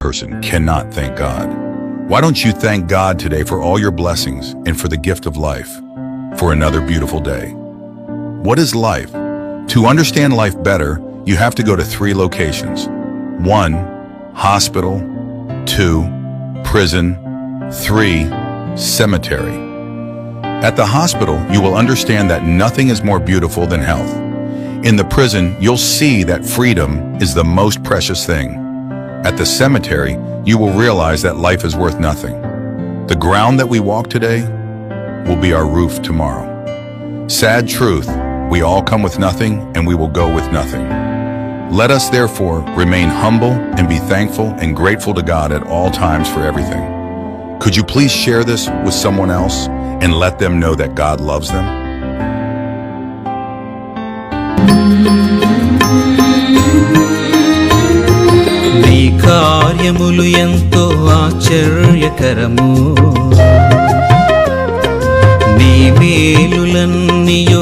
Person cannot thank God. Why don't you thank God today for all your blessings and for the gift of life, for another beautiful day? What is life? To understand life better, you have to go to three locations. One, hospital. Two, prison. Three, cemetery. At the hospital, you will understand that nothing is more beautiful than health. In the prison, you'll see that freedom is the most precious thing. At the cemetery, you will realize that life is worth nothing. The ground that we walk today will be our roof tomorrow. Sad truth, we all come with nothing and we will go with nothing. Let us therefore remain humble and be thankful and grateful to God at all times for everything. Could you please share this with someone else and let them know that God loves them? నీ కార్యములు ఎంతో ఆశ్చర్యకరము నీ మేలులన్నీయో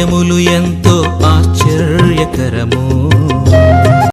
కార్యములు ఎంతో ఆశ్చర్యకరము.